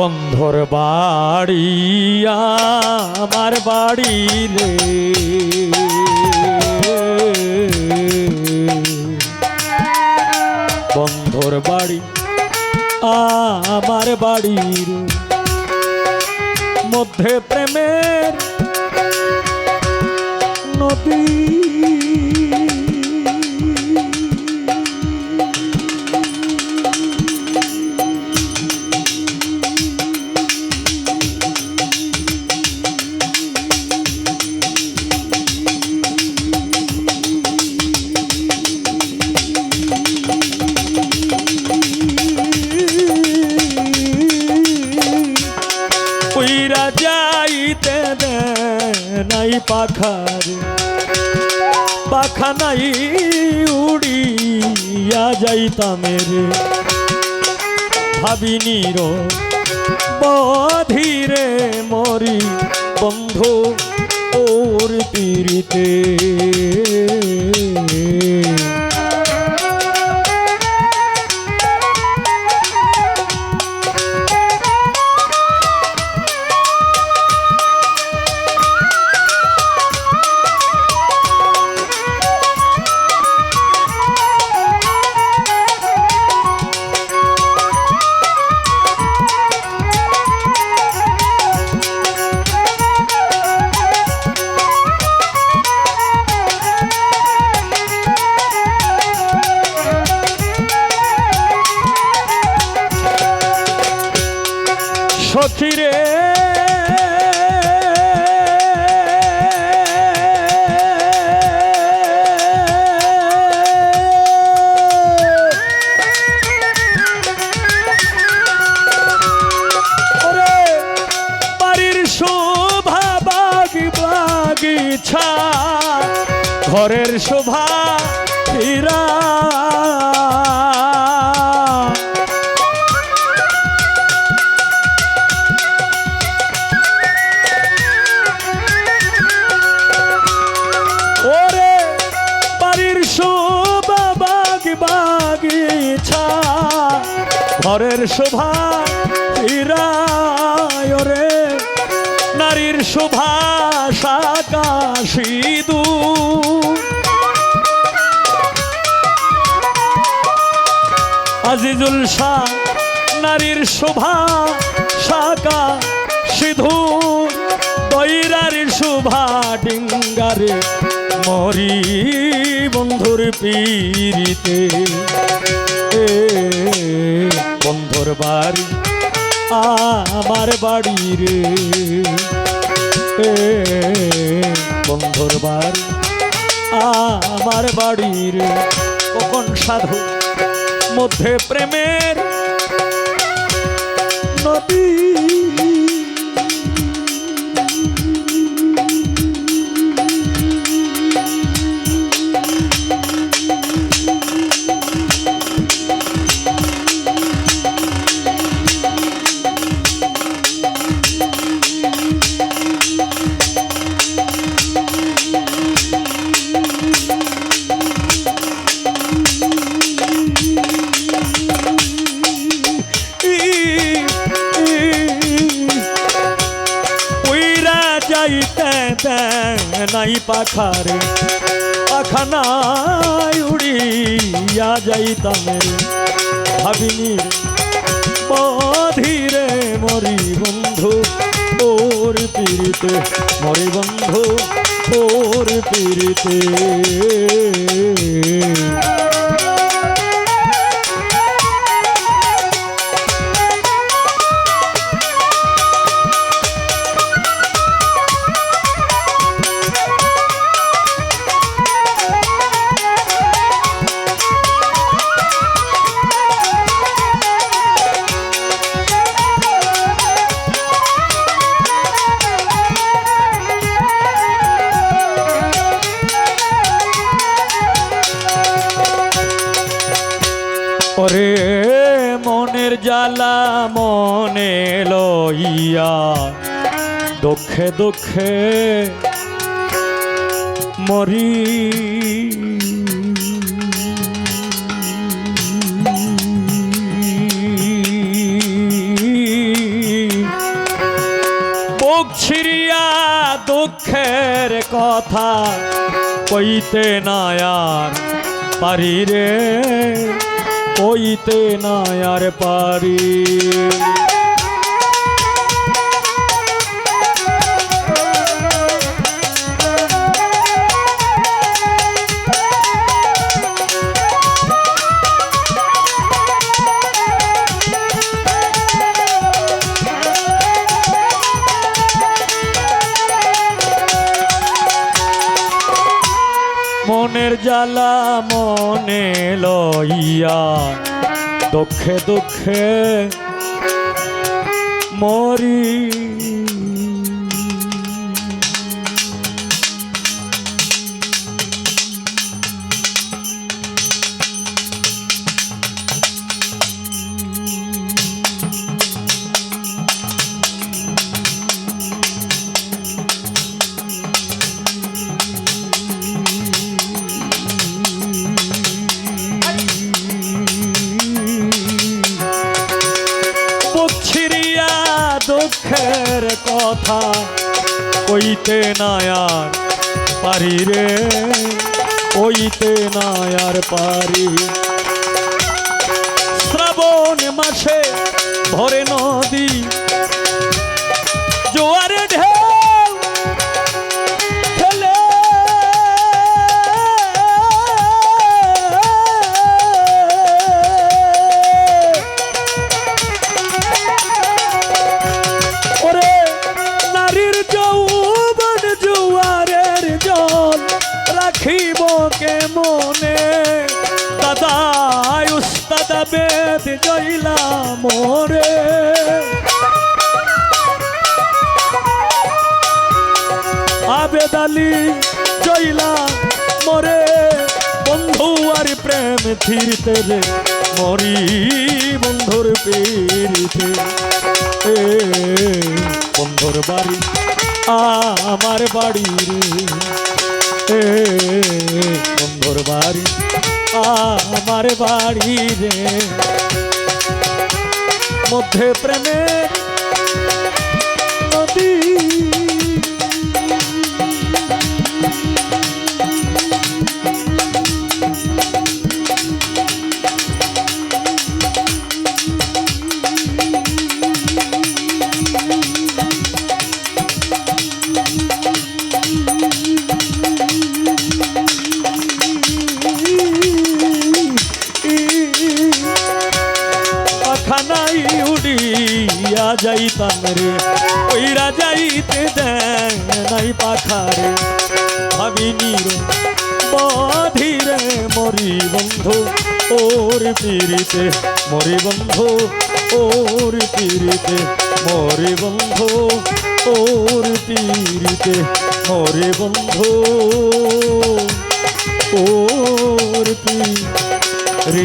বন্ধর বাড়ি আমার বাড়ি রে বন্ধর বাড়ি আমার বাড়ির মধ্যে প্রেমের নদী পাখার পাখা নাই উড়িয়া যাইতা রে। ভাবিনি বধিরে মরি বন্ধু ওর তীরিতে শোভা বাগি ঘরের শোভা ঘরের শোভা হীরায় রে নারীর শোভা শাকা সিদু আজিজুল শাহ, নারীর শোভা শাকা সিধু দৈরার শোভা ডিঙ্গারে মরি বন্ধুর পীরিতে এ বন্ধুর বাড়ি, আমার বাড়ি রে। বন্ধুর বাড়ি, আমার বাড়ি রে। কখন সাধু মধ্যে প্রেমের নদী নাই পাখারে পাখা নাই উড়িয়া যাইতাম রে। ভাবিনি ধীরে মরি বন্ধু, ওর পীড়িতে মরি বন্ধু, ওর পীড়িতে। জ্বালা মনে লইয়া। দুঃখে দুঃখে মরি। ছিড়িয়া দুঃখের কথা কইতে না আর পারি রে। কইতে না আর পারি। মনের জ্বালা মনে লইয়া দুঃখে দুঃখে মরি। কথা কইতে না আর পারি রে কইতে নায়ার পারি। শ্রাবণ মাসে ভরে নদী দাদা উস্তাদ বেদ জইলা মোরে। আবেদালি জইলা মরে। বন্ধু আর প্রেম থিরতে রে, মরি বন্ধুর পীড়িতে। এ বন্ধুর বাড়ি আমার বাড়ি রে। এ বন্ধুর বাড়ি আমার বাড়ি রে। মধ্যে প্রেমের যাইতাম রে, কইরা যাইতে দেয় নাই পাখারে। ভাবিনি রে বাধিরে মরি বন্ধু, ওর পিড়িতে মরি বন্ধু, ওর পিড়িতে মরি বন্ধু, ওর পিড়িতে মরে বন্ধু। ওর পিড়িতে